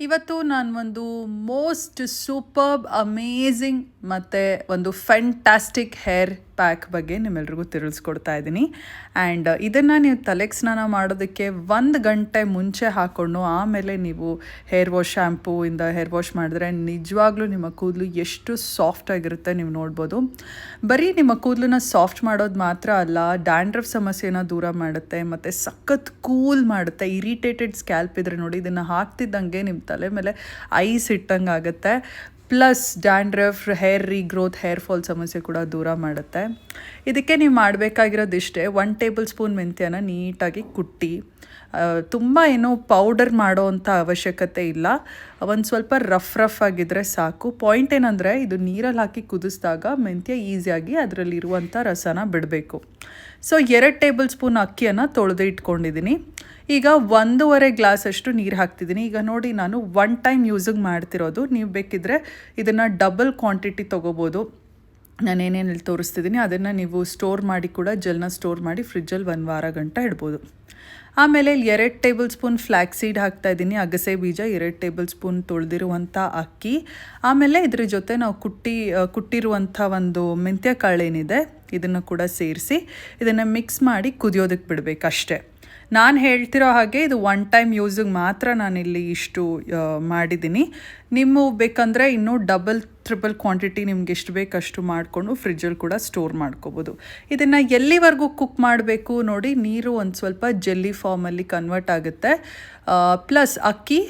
ಇವತ್ತು ನಾನು ಒಂದು ಮೋಸ್ಟ್ ಸೂಪರ್ಬ್ ಅಮೇಝಿಂಗ್ ಮತ್ತು ಒಂದು ಫ್ಯಾಂಟಾಸ್ಟಿಕ್ ಹೇರ್ ಪ್ಯಾಕ್ ಬಗ್ಗೆ ನಿಮ್ಮೆಲ್ರಿಗೂ ತಿಳಿಸ್ಕೊಡ್ತಾ ಇದ್ದೀನಿ. ಆ್ಯಂಡ್ ಇದನ್ನು ನೀವು ತಲೆಗೆ ಸ್ನಾನ ಮಾಡೋದಕ್ಕೆ ಒಂದು ಗಂಟೆ ಮುಂಚೆ ಹಾಕ್ಕೊಂಡು ಆಮೇಲೆ ನೀವು ಹೇರ್ ವಾಶ್ ಶ್ಯಾಂಪೂಯಿಂದ ಹೇರ್ ವಾಶ್ ಮಾಡಿದ್ರೆ ನಿಜವಾಗ್ಲೂ ನಿಮ್ಮ ಕೂದಲು ಎಷ್ಟು ಸಾಫ್ಟ್ ಆಗಿರುತ್ತೆ ನೀವು ನೋಡ್ಬೋದು. ಬರೀ ನಿಮ್ಮ ಕೂದಲನ್ನ ಸಾಫ್ಟ್ ಮಾಡೋದು ಮಾತ್ರ ಅಲ್ಲ ಡ್ಯಾಂಡ್ರಫ್ ಸಮಸ್ಯೆನ ದೂರ ಮಾಡುತ್ತೆ, ಮತ್ತು ಸಖತ್ ಕೂಲ್ ಮಾಡುತ್ತೆ ಇರಿಟೇಟೆಡ್ ಸ್ಕ್ಯಾಲ್ಪ್ ಇದ್ರೆ ನೋಡಿ ಇದನ್ನು ಹಾಕ್ತಿದ್ದಂಗೆ ನಿಮ್ಮ ತಲೆ ಮೇಲೆ ಐಸ್ ಇಟ್ಟಂಗೆ ಆಗುತ್ತೆ plus dandruff, hair regrowth hair fall ಸಮಸ್ಯೆ ಕೂಡ ದೂರ ಮಾಡುತ್ತೆ. ಇದಕ್ಕೆ ನೀವು ಮಾಡಬೇಕಾಗಿರೋದು ಇಷ್ಟೇ ಒನ್ ಟೇಬಲ್ ಸ್ಪೂನ್ ಮೆಂತ್ಯನ ನೀಟಾಗಿ ಕುಟ್ಟಿ ತುಂಬ ಏನು ಪೌಡರ್ ಮಾಡೋ ಅಂಥ ಅವಶ್ಯಕತೆ ಇಲ್ಲ. ಒಂದು ಸ್ವಲ್ಪ ರಫ್ ರಫ್ ಆಗಿದ್ದರೆ ಸಾಕು. ಪಾಯಿಂಟ್ ಏನಂದರೆ, ಇದು ನೀರಲ್ಲಿ ಹಾಕಿ ಕುದಿಸಿದಾಗ ಮೆಂತ್ಯ ಈಸಿಯಾಗಿ ಅದರಲ್ಲಿರುವಂಥ ರಸನ ಬಿಡಬೇಕು. ಸೊ, ಎರಡು ಟೇಬಲ್ ಸ್ಪೂನ್ ಅಕ್ಕಿಯನ್ನು ತೊಳೆದು ಇಟ್ಕೊಂಡಿದ್ದೀನಿ. ಈಗ ಒಂದೂವರೆ ಗ್ಲಾಸಷ್ಟು ನೀರು ಹಾಕ್ತಿದ್ದೀನಿ ಈಗ ನೋಡಿ ನಾನು ಒನ್ ಟೈಮ್ ಯೂಸಿಗೆ ಮಾಡ್ತಿರೋದು. ನೀವು ಬೇಕಿದ್ದರೆ ಇದನ್ನು ಡಬಲ್ ಕ್ವಾಂಟಿಟಿ ತೊಗೋಬೋದು. ನಾನು ಏನೇನಲ್ಲಿ ತೋರಿಸ್ತಿದ್ದೀನಿ ಅದನ್ನು ನೀವು ಸ್ಟೋರ್ ಮಾಡಿ ಕೂಡ ಜೆಲ್ನ ಸ್ಟೋರ್ ಮಾಡಿ ಫ್ರಿಜ್ಜಲ್ಲಿ ಒಂದು ವಾರ ಗಂಟ ಇಡ್ಬೋದು. ಆಮೇಲೆ ಇಲ್ಲಿ ಎರಡು ಟೇಬಲ್ ಸ್ಪೂನ್ ಫ್ಲ್ಯಾಕ್ ಸೀಡ್ ಹಾಕ್ತಾ ಇದ್ದೀನಿ ಅಗಸೆ ಬೀಜ ಎರಡು ಟೇಬಲ್ ಸ್ಪೂನ್ ತೊಳೆದಿರುವಂಥ ಅಕ್ಕಿ. ಆಮೇಲೆ ಇದ್ರ ಜೊತೆ ನಾವು ಕುಟ್ಟಿ ಕುಟ್ಟಿರುವಂಥ ಒಂದು ಮೆಂತ್ಯ ಕಾಳೇನಿದೆ ಇದನ್ನು ಕೂಡ ಸೇರಿಸಿ, ಇದನ್ನು ಮಿಕ್ಸ್ ಮಾಡಿ ಕುದಿಯೋದಕ್ಕೆ ಬಿಡಬೇಕು ಅಷ್ಟೇ ನಾನು ಹೇಳ್ತಿರೋ ಹಾಗೆ ಇದು ಒನ್ ಟೈಮ್ ಯೂಸಿಗೆ ಮಾತ್ರ ನಾನಿಲ್ಲಿ ಇಷ್ಟು ಮಾಡಿದ್ದೀನಿ. ನಿಮ್ಮ ಬೇಕಂದರೆ ಇನ್ನೂ ಡಬಲ್ ತ್ರಿಬಲ್ ಕ್ವಾಂಟಿಟಿ ನಿಮ್ಗೆ ಎಷ್ಟು ಬೇಕಷ್ಟು ಮಾಡಿಕೊಂಡು ಫ್ರಿಜ್ಜಲ್ಲಿ ಕೂಡ ಸ್ಟೋರ್ ಮಾಡ್ಕೋಬೋದು. ಇದನ್ನು ಎಲ್ಲಿವರೆಗೂ ಕುಕ್ ಮಾಡಬೇಕು ನೋಡಿ, ನೀರು ಒಂದು ಸ್ವಲ್ಪ ಜೆಲ್ಲಿ ಫಾರ್ಮಲ್ಲಿ ಕನ್ವರ್ಟ್ ಆಗುತ್ತೆ. ಪ್ಲಸ್ ಅಕ್ಕಿ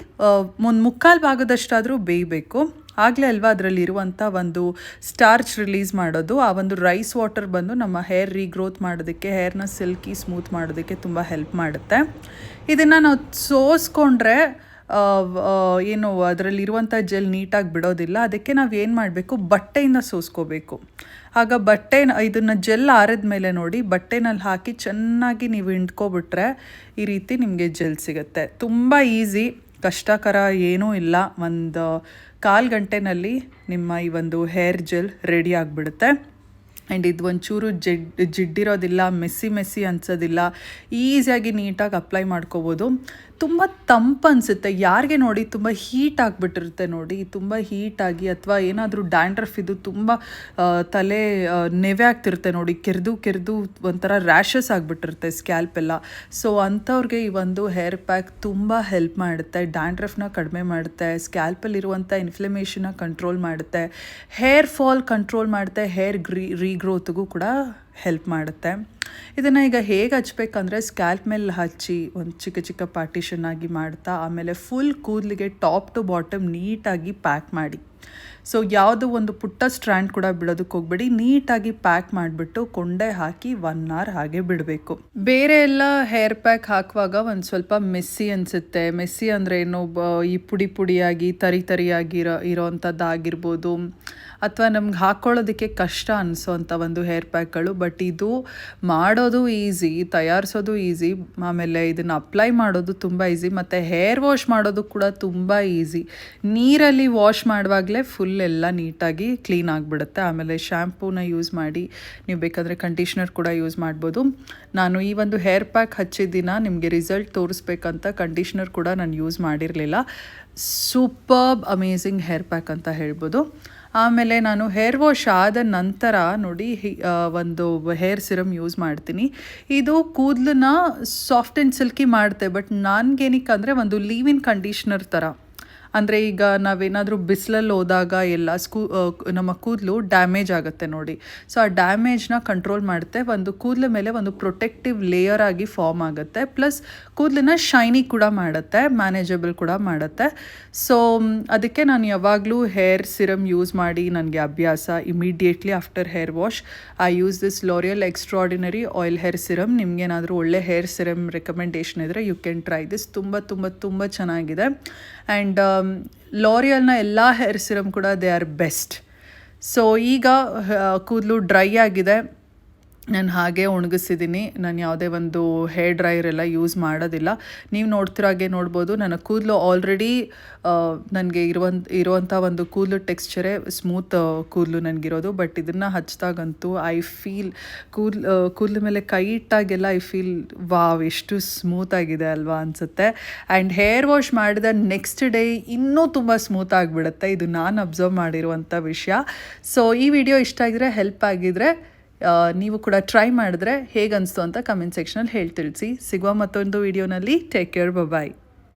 ಒಂದು ಮುಕ್ಕಾಲು ಭಾಗದಷ್ಟಾದರೂ ಬೇಯಬೇಕು. ಆಗಲೇ ಅಲ್ವಾ ಅದರಲ್ಲಿ ಇರುವಂಥ ಒಂದು ಸ್ಟಾರ್ಚ್ ರಿಲೀಸ್ ಮಾಡೋದು, ಆ ಒಂದು ರೈಸ್ ವಾಟರ್ ಬಂದು ನಮ್ಮ ಹೇರ್ ರೀಗ್ರೋತ್ ಮಾಡೋದಕ್ಕೆ ಹೇರ್ನ ಸಿಲ್ಕಿ ಸ್ಮೂತ್ ಮಾಡೋದಕ್ಕೆ ತುಂಬ ಹೆಲ್ಪ್ ಮಾಡುತ್ತೆ. ಇದನ್ನು ನಾವು ಸೋಸ್ಕೊಂಡ್ರೆ ಏನು ಅದರಲ್ಲಿರುವಂಥ ಜೆಲ್ ನೀಟಾಗಿ ಬಿಡೋದಿಲ್ಲ. ಅದಕ್ಕೆ ನಾವು ಏನು ಮಾಡಬೇಕು? ಬಟ್ಟೆಯಿಂದ ಸೋಸ್ಕೋಬೇಕು. ಆಗ ಬಟ್ಟೆ, ಇದನ್ನು ಜೆಲ್ ಆರಿದ ಮೇಲೆ ನೋಡಿ, ಬಟ್ಟೆನಲ್ಲಿ ಹಾಕಿ ಚೆನ್ನಾಗಿ ನೀವು ಹಿಂಡ್ಕೊಬಿಟ್ರೆ ಈ ರೀತಿ ನಿಮಗೆ ಜೆಲ್ ಸಿಗುತ್ತೆ. ತುಂಬ ಈಸಿ ಕಷ್ಟಕರ ಏನೂ ಇಲ್ಲ. ಒಂದು ಕಾಲು ಗಂಟೆನಲ್ಲಿ ನಿಮ್ಮ ಈ ಒಂದು ಹೇರ್ ಜೆಲ್ ರೆಡಿ ಆಗಿಬಿಡುತ್ತೆ. ಆ್ಯಂಡ್ ಇದು ಒಂಚೂರು ಜಿಡ್, ಜಿಡ್ಡಿರೋದಿಲ್ಲ, ಮೆಸ್ಸಿ ಮೆಸ್ಸಿ ಅನ್ಸೋದಿಲ್ಲ. ಈಸಿಯಾಗಿ ನೀಟಾಗಿ ಅಪ್ಲೈ ಮಾಡ್ಕೋಬೋದು. ತುಂಬ ತಂಪು ಅನಿಸುತ್ತೆ. ಯಾರಿಗೆ ನೋಡಿ ತುಂಬ ಹೀಟ್ ಆಗಿಬಿಟ್ಟಿರುತ್ತೆ ನೋಡಿ. ತುಂಬ ಹೀಟಾಗಿ ಅಥವಾ ಏನಾದರೂ ಡ್ಯಾಂಡ್ರಫ್ ಇದು ತುಂಬ ತಲೆ ನೆವೆ ಆಗ್ತಿರುತ್ತೆ ನೋಡಿ. ಕೆರೆದು ಕೆರೆದು ಒಂಥರ ರ್ಯಾಷಸ್ ಆಗಿಬಿಟ್ಟಿರುತ್ತೆ ಸ್ಕ್ಯಾಲ್ಪ್ ಎಲ್ಲ. ಸೊ ಅಂಥವ್ರಿಗೆ ಈ ಒಂದು ಹೇರ್ ಪ್ಯಾಕ್ ತುಂಬ ಹೆಲ್ಪ್ ಮಾಡುತ್ತೆ. ಡ್ಯಾಂಡ್ರಫ್ನ ಕಡಿಮೆ ಮಾಡುತ್ತೆ. ಸ್ಕ್ಯಾಲ್ಪಲ್ಲಿರುವಂಥ ಇನ್ಫ್ಲಮೇಷನ್ನ ಕಂಟ್ರೋಲ್ ಮಾಡುತ್ತೆ. ಹೇರ್ ಫಾಲ್ ಕಂಟ್ರೋಲ್ ಮಾಡುತ್ತೆ. ಹೇರ್ ಗ್ರೀ ರೀಗ್ರೋತ್ಗೂ ಕೂಡ ಹೆಲ್ಪ್ ಮಾಡುತ್ತೆ. ಇದನ್ನು ಈಗ ಹೇಗೆ ಹಚ್ಬೇಕಂದ್ರೆ ಸ್ಕ್ಯಾಲ್ಪ್ ಮೇಲೆ ಹಚ್ಚಿ ಒಂದು ಚಿಕ್ಕ ಚಿಕ್ಕ ಪಾರ್ಟಿಷನ್ ಆಗಿ ಮಾಡ್ತಾ, ಆಮೇಲೆ ಫುಲ್ ಕೂದಲಿಗೆ ಟಾಪ್ ಟು ಬಾಟಮ್ ನೀಟಾಗಿ ಪ್ಯಾಕ್ ಮಾಡಿ. ಸೊ ಯಾವುದೋ ಒಂದು ಪುಟ್ಟ ಸ್ಟ್ರ್ಯಾಂಡ್ ಕೂಡ ಬಿಡೋದಕ್ಕೆ ಹೋಗ್ಬೇಡಿ. ನೀಟಾಗಿ ಪ್ಯಾಕ್ ಮಾಡಿಬಿಟ್ಟು ಕೊಂಡೆ ಹಾಕಿ ಒನ್ ಅವರ್ ಹಾಗೆ ಬಿಡಬೇಕು. ಬೇರೆ ಎಲ್ಲ ಹೇರ್ ಪ್ಯಾಕ್ ಹಾಕುವಾಗ ಒಂದು ಸ್ವಲ್ಪ ಮೆಸ್ಸಿ ಅನಿಸುತ್ತೆ. ಮೆಸ್ಸಿ ಅಂದರೆ ಏನು ಈ ಪುಡಿ ಪುಡಿಯಾಗಿ, ತರಿ ತರಿಯಾಗಿರೋ ಇರೋವಂಥದ್ದಾಗಿರ್ಬೋದು ಅಥವಾ ನಮ್ಗೆ ಹಾಕ್ಕೊಳ್ಳೋದಕ್ಕೆ ಕಷ್ಟ ಅನಿಸೋವಂಥ ಒಂದು ಹೇರ್ ಪ್ಯಾಕ್ಗಳು, ಬಟ್ ಇದು ಮಾಡೋದು ಈಸಿ, ತಯಾರಿಸೋದು ಈಸಿ, ಆಮೇಲೆ ಇದನ್ನು ಅಪ್ಲೈ ಮಾಡೋದು ತುಂಬ ಈಸಿ, ಮತ್ತು ಹೇರ್ ವಾಶ್ ಮಾಡೋದು ಕೂಡ ತುಂಬ ಈಸಿ. ನೀರಲ್ಲಿ ವಾಶ್ ಮಾಡುವಾಗಲೇ ಫುಲ್ ಎಲ್ಲ ನೀಟಾಗಿ ಕ್ಲೀನ್ ಆಗಿಬಿಡುತ್ತೆ. ಆಮೇಲೆ ಶ್ಯಾಂಪೂನ ಯೂಸ್ ಮಾಡಿ, ನೀವು ಬೇಕಾದರೆ ಕಂಡೀಷ್ನರ್ ಕೂಡ ಯೂಸ್ ಮಾಡ್ಬೋದು. ನಾನು ಈ ಒಂದು ಹೇರ್ ಪ್ಯಾಕ್ ಹಚ್ಚಿದ ದಿನ ನಿಮಗೆ ರಿಸಲ್ಟ್ ತೋರಿಸ್ಬೇಕಂತ ಕಂಡೀಷ್ನರ್ ಕೂಡ ನಾನು ಯೂಸ್ ಮಾಡಿರಲಿಲ್ಲ. ಸೂಪರ್ಬ್, ಅಮೇಝಿಂಗ್ ಹೇರ್ ಪ್ಯಾಕ್ ಅಂತ ಹೇಳ್ಬೋದು. ಆಮೇಲೆ ನಾನು ಹೇರ್ ವಾಶ್ ಆದ ನಂತರ ನೋಡಿ ಒಂದು ಹೇರ್ ಸಿರಮ್ ಯೂಸ್ ಮಾಡ್ತೀನಿ. ಇದು ಕೂದಲನ್ನ ಸಾಫ್ಟ್ ಆ್ಯಂಡ್ ಸಿಲ್ಕಿ ಮಾಡುತ್ತೆ, ಬಟ್ ನನಗೇನಕ್ಕೆ ಅಂದರೆ ಒಂದು ಲೀವಿನ್ ಕಂಡೀಷ್ನರ್ ಥರ. ಅಂದರೆ ಈಗ ನಾವೇನಾದರೂ ಬಿಸಿಲಲ್ಲಿ ಹೋದಾಗ ಎಲ್ಲ ಸ್ಕೂ ನಮ್ಮ ಕೂದಲು ಡ್ಯಾಮೇಜ್ ಆಗುತ್ತೆ ನೋಡಿ. ಸೊ ಆ ಡ್ಯಾಮೇಜ್ನ ಕಂಟ್ರೋಲ್ ಮಾಡುತ್ತೆ. ಒಂದು ಕೂದಲ ಮೇಲೆ ಒಂದು ಪ್ರೊಟೆಕ್ಟಿವ್ ಲೇಯರ್ ಆಗಿ ಫಾರ್ಮ್ ಆಗುತ್ತೆ. ಪ್ಲಸ್ ಕೂದಲನ್ನ ಶೈನಿ ಕೂಡ ಮಾಡುತ್ತೆ ಮ್ಯಾನೇಜಬಲ್ ಕೂಡ ಮಾಡುತ್ತೆ. ಸೊ ಅದಕ್ಕೆ ನಾನು ಯಾವಾಗಲೂ ಹೇರ್ ಸಿರಮ್ ಯೂಸ್ ಮಾಡಿ ನನಗೆ ಅಭ್ಯಾಸ immediately after hair wash I use this L'Oreal extraordinary oil hair serum ನಿಮಗೇನಾದರೂ ಒಳ್ಳೆ ಹೇರ್ ಸಿರಮ್ ರೆಕಮೆಂಡೇಷನ್ ಇದ್ದರೆ ಯು ಕ್ಯಾನ್ ಟ್ರೈ ದಿಸ್ ತುಂಬ ತುಂಬ ತುಂಬ ಚೆನ್ನಾಗಿದೆ. ಆ್ಯಂಡ್ ಲಾರಿಯಲ್ನ ಎಲ್ಲ ಹೇರ್ ಸಿರಮ್ ಕೂಡ ದೇ ಆರ್ ಬೆಸ್ಟ್ ಸೊ ಈಗ ಕೂದಲು ಡ್ರೈ ಆಗಿದೆ. ನಾನು ಹಾಗೆ ಒಣಗಿಸಿದ್ದೀನಿ ನಾನು ಯಾವುದೇ ಒಂದು ಹೇರ್ ಡ್ರೈಯರ್ ಎಲ್ಲ ಯೂಸ್ ಮಾಡೋದಿಲ್ಲ. ನೀವು ನೋಡ್ತಿರೋ ಹಾಗೆ ನೋಡ್ಬೋದು. ನನ್ನ ಕೂದಲು ಆಲ್ರೆಡಿ ನನಗೆ ಇರುವಂಥ ಇರುವಂಥ ಒಂದು ಕೂದಲು ಟೆಕ್ಸ್ಚರೇ ಸ್ಮೂತ್ ಕೂದಲು ನನಗಿರೋದು. ಬಟ್ ಇದನ್ನು ಹಚ್ಚಿದಾಗಂತೂ ಐ ಫೀಲ್ ಕೂದಲು ಕೂದಲ ಮೇಲೆ ಕೈ ಇಟ್ಟಾಗೆಲ್ಲ ಐ ಫೀಲ್ ವಾವ್, ಎಷ್ಟು ಸ್ಮೂತ್ ಆಗಿದೆ ಅಲ್ವಾ? ಅನಿಸುತ್ತೆ. ಆ್ಯಂಡ್ ಹೇರ್ ವಾಶ್ ಮಾಡಿದ ನೆಕ್ಸ್ಟ್ ಡೇ ಇನ್ನೂ ತುಂಬ ಸ್ಮೂತ್ ಆಗಿಬಿಡುತ್ತೆ. ಇದು ನಾನು ಅಬ್ಸರ್ವ್ ಮಾಡಿರುವಂಥ ವಿಷಯ. ಸೊ ಈ ವಿಡಿಯೋ ಇಷ್ಟ ಆಗಿದ್ರೆ ಹೆಲ್ಪ್ ಆಗಿದ್ರೆ ನೀವು ಕೂಡ ಟ್ರೈ ಮಾಡಿದ್ರೆ ಹೇಗೆ ಅನಿಸ್ತು ಅಂತ ಕಮೆಂಟ್ ಸೆಕ್ಷನಲ್ಲಿ ಹೇಳಿ ತಿಳಿಸಿ ಸಿಗುವ ಮತ್ತೊಂದು ವಿಡಿಯೋನಲ್ಲಿ ಟೇಕ್ ಕೇರ್ ಬಾಯ್